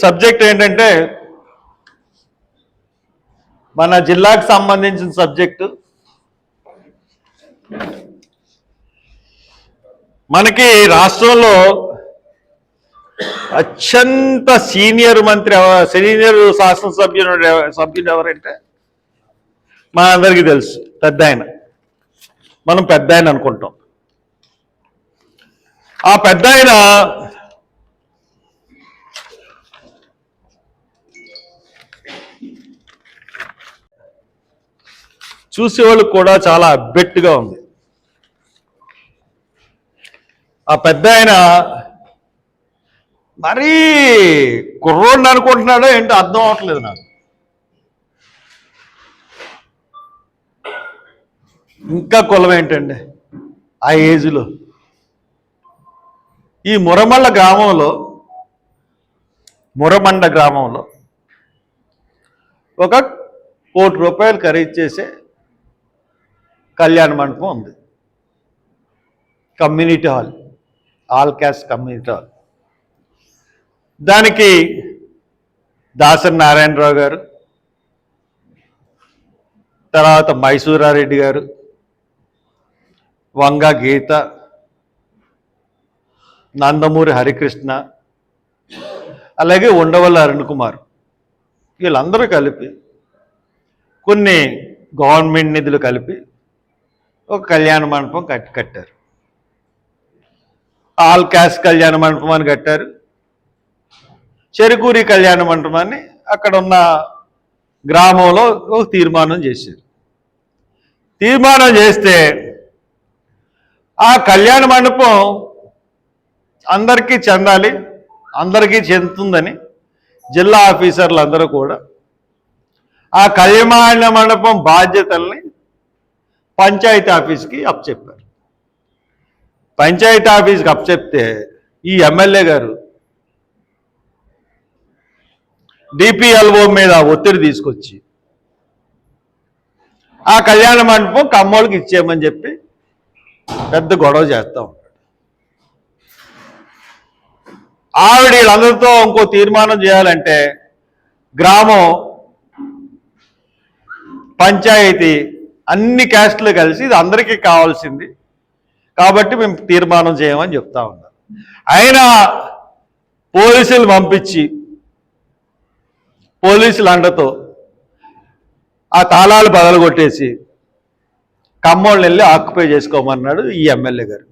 Subject ఏంటంటే మన జిల్లాకు సంబంధించిన సబ్జెక్టు. మనకి రాష్ట్రంలో అత్యంత సీనియర్ మంత్రి సీనియర్ శాసనసభ్యుడు ఎవ- సభ్యుడు ఎవరంటే మా అందరికీ తెలుసు పెద్ద ఆయన. మనం పెద్ద ఆయన అనుకుంటాం. ఆ పెద్ద ఆయన చూసేవాళ్ళకి కూడా చాలా అబ్బెట్టుగా ఉంది. ఆ పెద్ద ఆయన మరీ కుర్రోడిని అనుకుంటున్నాడో ఏంటో అర్థం అవట్లేదు నాకు. ఇంకా కులం ఏంటండి? ఆ ఏజ్లో. ఈ మురమల్ల గ్రామంలో మురమండ గ్రామంలో ఒక కోటి రూపాయలు ఖరీదు చేసే కళ్యాణ మండపం ఉంది. Community hall. All caste community hall. దానికి దాసరి నారాయణరావు గారు తర్వాత మైసూరారెడ్డి గారు వంగ గీత నందమూరి హరికృష్ణ అలాగే ఉండవల్లి అరుణ్ కుమార్ వీళ్ళందరూ కలిపి కొన్ని గవర్నమెంట్ నిధులు కలిపి ఒక కళ్యాణ మండపం కట్టి కట్టారు. ఆల్ క్యాస్ట్ కళ్యాణ మండపం అని కట్టారు. చెరుకూరి కళ్యాణ మండపాన్ని అక్కడ ఉన్న గ్రామంలో ఒక తీర్మానం చేశారు. తీర్మానం చేస్తే ఆ కళ్యాణ మండపం అందరికీ చెందాలి అందరికీ చెందుతుందని జిల్లా ఆఫీసర్లు అందరూ కూడా ఆ కళ్యాణ మండపం బాధ్యతల్ని పంచాయతీ ఆఫీస్కి అప్పచెప్పారు పంచాయతీ ఆఫీస్కి అప్పచెప్తే ఈ ఎమ్మెల్యే గారు డిపిఎల్ఓ మీద ఒత్తిడి తీసుకొచ్చి ఆ కళ్యాణ మండపం కమ్మోళ్ళకి ఇచ్చేయమని చెప్పి పెద్ద గొడవ చేస్తా ఉంటాడు ఆవిడ వీళ్ళందరితో ఇంకో తీర్మానం చేయాలంటే గ్రామం పంచాయతీ అన్ని క్యాస్ట్లు కలిసి ఇది అందరికీ కావాల్సింది. కాబట్టి మేము తీర్మానం చేయమని చెప్తా ఉన్నారు ఆయన పోలీసులు పంపించి పోలీసులు అండతో ఆ తాళాలు బదలు కొట్టేసి కమ్మోళ్ళని వెళ్ళి ఆక్యుపై చేసుకోమన్నాడు ఈ ఎమ్మెల్యే గారు.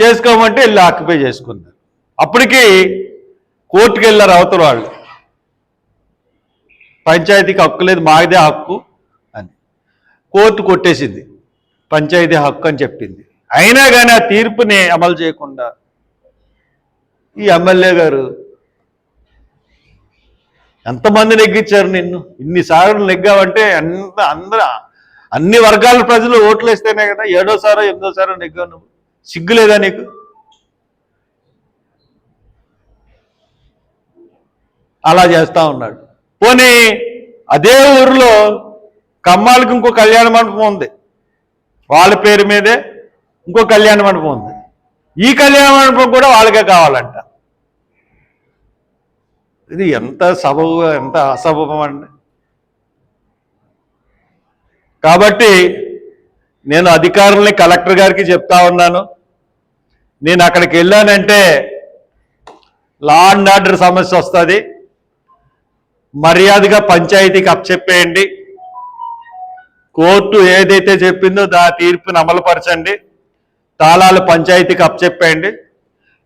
చేసుకోమంటే వెళ్ళి ఆక్యుపై చేసుకున్నారు. అప్పటికి కోర్టుకు వెళ్ళారు అవతల వాళ్ళు. పంచాయతీకి హక్కు లేదు మాదే హక్కు అని. కోర్టు కొట్టేసింది పంచాయతీ హక్కు అని చెప్పింది. అయినా కానీ ఆ తీర్పుని అమలు చేయకుండా ఈ ఎమ్మెల్యే గారు ఎంతమంది నెగ్గించారు నిన్ను? ఇన్నిసార్లు నెగ్గావంటే అంత అందరూ అన్ని వర్గాల ప్రజలు ఓట్లు వేస్తేనే కదా ఏడోసారో ఎనిమిదోసారో నెగ్గావు నువ్వు. సిగ్గులేదా నీకు? అలా చేస్తూ ఉన్నాడు. పోనీ అదే ఊరిలో కమ్మాలకి ఇంకో కళ్యాణ మండపం ఉంది. వాళ్ళ పేరు మీదే ఇంకో కళ్యాణ మండపం ఉంది. ఈ కళ్యాణ మండపం కూడా వాళ్ళకే కావాలంట. ఇది ఎంత సబబు ఎంత అసభవం అండి? కాబట్టి నేను అధికారుల్ని కలెక్టర్ గారికి చెప్తా ఉన్నాను. నేను అక్కడికి వెళ్ళానంటే లా అండ్ ఆర్డర్ సమస్య వస్తుంది. మర్యాదగా పంచాయతీకి అప్పచెప్పేయండి కోర్టు ఏదైతే చెప్పిందో దా తీర్పుని అమలుపరచండి. తాళాలు పంచాయతీకి అప్పచెప్పేయండి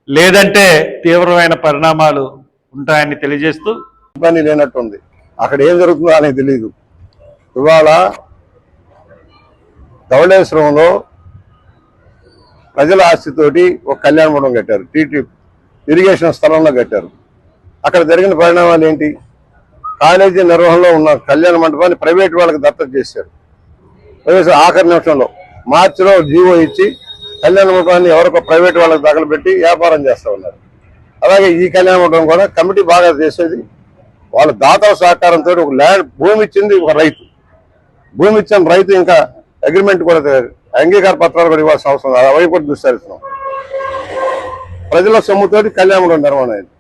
లేదంటే తీవ్రమైన పరిణామాలు ఉంటాయని తెలియజేస్తూ ఇబ్బంది లేనట్టుంది. అక్కడ ఏం జరుగుతుందో అనేది తెలియదు ఇవాళ ధవళేశ్వరంలో ప్రజల ఆస్తితోటి ఒక కళ్యాణ మండపం కట్టారు. టీటీ ఇరిగేషన్ స్థలంలో కట్టారు. అక్కడ జరిగిన పరిణామాలు ఏంటి? కాలేజీ నిర్వహణలో ఉన్న కళ్యాణ మండపాన్ని ప్రైవేట్ వాళ్ళకి దత్తత చేశారు. ప్రైవేట్ ఆఖరి నిమిషంలో మార్చిలో జీవో ఇచ్చి కళ్యాణ మండపాన్ని ఎవరికో ప్రైవేట్ వాళ్ళకి తగలబెట్టి వ్యాపారం చేస్తూ ఉన్నారు. అలాగే ఈ కళ్యాణ మండపం కూడా కమిటీ బాగా చేసేది. వాళ్ళ దాతల సహకారంతో ఒక ల్యాండ్ భూమి ఇచ్చింది ఒక రైతు. భూమి ఇచ్చిన రైతు ఇంకా అగ్రిమెంట్ కూడా అంగీకార పత్రాలు కూడా ఇవ్వాల్సిన అవసరం అవి కూడా దుస్సరిస్తున్నాం ప్రజల సొమ్ముతోటి కళ్యాణ నిర్మాణం అయింది.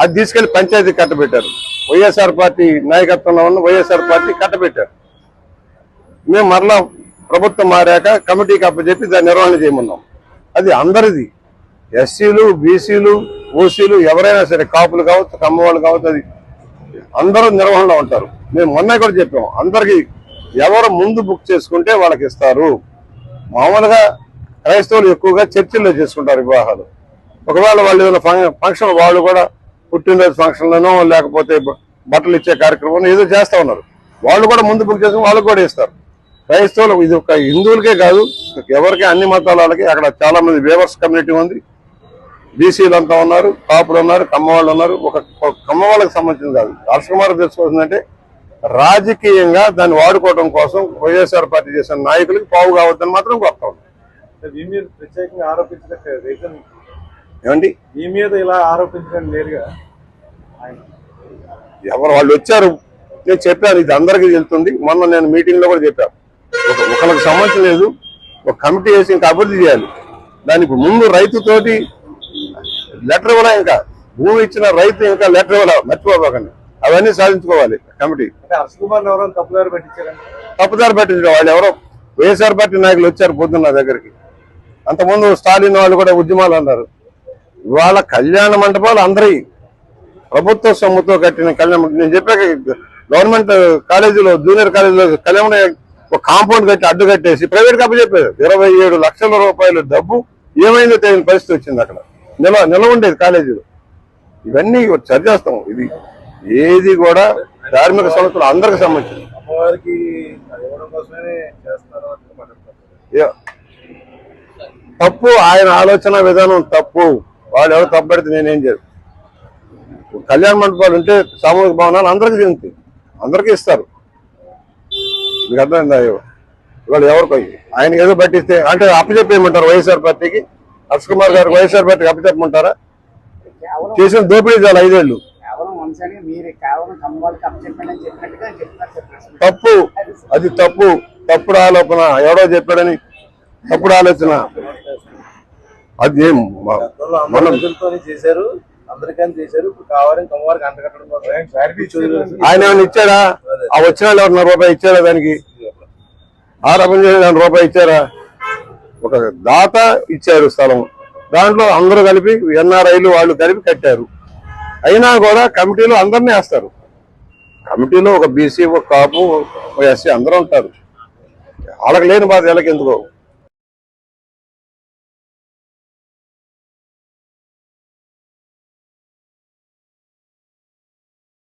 అది తీసుకెళ్ళి పంచాయతీ కట్టబెట్టారు. వైఎస్ఆర్ పార్టీ నాయకత్వంలో ఉన్న వైఎస్ఆర్ పార్టీ కట్టబెట్టారు. మేము మరలా ప్రభుత్వం మారాక కమిటీకి అప్పచెప్పి దాన్ని నిర్వహణ చేయమన్నాం. అది అందరిది. ఎస్సీలు బీసీలు ఓసీలు ఎవరైనా సరే కాపులు కావచ్చు కమ్మవాళ్ళు కావచ్చు అది అందరూ నిర్వహణలో ఉంటారు. మేము మొన్న కూడా చెప్పాము అందరికీ ఎవరు ముందు బుక్ చేసుకుంటే వాళ్ళకి ఇస్తారు. మామూలుగా క్రైస్తవులు ఎక్కువగా చర్చిల్లో చేసుకుంటారు వివాహాలు. ఒకవేళ వాళ్ళు ఏదైనా ఫంక్షన్ వాళ్ళు కూడా పుట్టినరోజు ఫంక్షన్లను లేకపోతే బట్టలు ఇచ్చే కార్యక్రమం ఏదో చేస్తా ఉన్నారు. వాళ్ళు కూడా ముందు బుక్ చేసుకుని వాళ్ళకి కూడా ఇస్తారు. క్రైస్తవులు ఇది ఒక హిందువులకే కాదు ఎవరికి అన్ని మతాల వాళ్ళకి అక్కడ చాలా మంది వేవర్స్ కమ్యూనిటీ ఉంది. బీసీలు అంతా ఉన్నారు కాపులు ఉన్నారు కమ్మ వాళ్ళు ఉన్నారు. ఒక కమ్మ వాళ్ళకి సంబంధించింది కాదు. హర్షకుమార్ తెలుసుకోవాల్సిందంటే రాజకీయంగా దాన్ని వాడుకోవడం కోసం వైఎస్ఆర్ పార్టీ చేసిన నాయకులకి పావు కావద్దని మాత్రం రీజన్ ఏమండి? మీ మీద ఇలా ఆరోపించడం నేరుగా ఎవరు వాళ్ళు వచ్చారు? నేను చెప్పాను ఇది అందరికీ తెలుస్తుంది. మొన్న నేను మీటింగ్లో కూడా చెప్పాను ఒక ఒకరికి సంబంధం లేదు. ఒక కమిటీ వేసి ఇంకా అభివృద్ధి చేయాలి. దానికి ముందు రైతుతోటి లెటర్ ఇవ్వలే ఇంకా భూమి ఇచ్చిన రైతు ఇంకా లెటర్ ఇవ్వలే మర్చిపోకండి. అవన్నీ సాధించుకోవాలి కమిటీ. తప్పుదారి పట్టించిన వాళ్ళు ఎవరో వైఎస్ఆర్ పార్టీ నాయకులు వచ్చారు పొద్దున్న నా దగ్గరికి. అంతకుముందు స్టాలిన్ వాళ్ళు కూడా ఉద్యమాలు అన్నారు. ఇవాళ కళ్యాణ మండపాలు అందరి ప్రభుత్వ సొమ్ముతో కట్టిన కళ్యాణ నేను చెప్పాక గవర్నమెంట్ కాలేజీలో జూనియర్ కాలేజీలో కళ్యాణ ఒక కాంపౌండ్ కట్టి అడ్డు కట్టేసి ప్రైవేట్ కప్పు చెప్పారు ఇరవై ఏడు లక్షల రూపాయల డబ్బు ఏమైందో తెలియని పరిస్థితి వచ్చింది అక్కడ. నిల నిల ఉండేది కాలేజీలో. ఇవన్నీ చర్చేస్తాం ఇది ఏది కూడా ధార్మిక సంస్థలు అందరికి సంబంధించింది. తప్పు ఆయన ఆలోచన విధానం తప్పు. వాళ్ళు ఎవరు తప్పడితే నేనేం చేయను. కళ్యాణ మండపాలు ఉంటే సామూహిక భవనాలు అందరికీ చెందుతాయి అందరికీ ఇస్తారు. మీకు అర్థమైందా? ఇవాళ ఎవరికి ఆయన ఏదో పట్టిస్తే అంటే అప్పచెప్పేయమంటారు వైఎస్ఆర్ పార్టీకి? హర్ష కుమార్ గారు వైఎస్ఆర్ పార్టీకి అప్పచెప్పమంటారా చేసిన దోపిడీ చాలు ఐదేళ్ళు. తప్పు. అది తప్పు. తప్పుడు ఆలోచన. ఎవడో చెప్పాడని తప్పుడు ఆలోచన. అది ఏం? మనం చేశారు. చేశారు. ఇప్పుడు కావాలని కమ్మవారికి కోసం ఆయన ఏమైనా ఇచ్చాడా? ఆ వచ్చిన వాళ్ళు రూపాయి ఇచ్చారా దానికి? ఆ రకం చేసి దాని రూపాయి ఇచ్చారా? ఒక దాత ఇచ్చారు స్థలం. దాంట్లో అందరూ కలిపి ఎన్ఆర్ఐలు వాళ్ళు కలిపి కట్టారు. అయినా కూడా కమిటీలో అందరినీ వేస్తారు. కమిటీలో ఒక బీసీ ఒక కాపు ఒక ఎస్సీ అందరూ ఉంటారు. వాళ్ళకి లేని బాధ వీళ్ళకి ఎందుకో?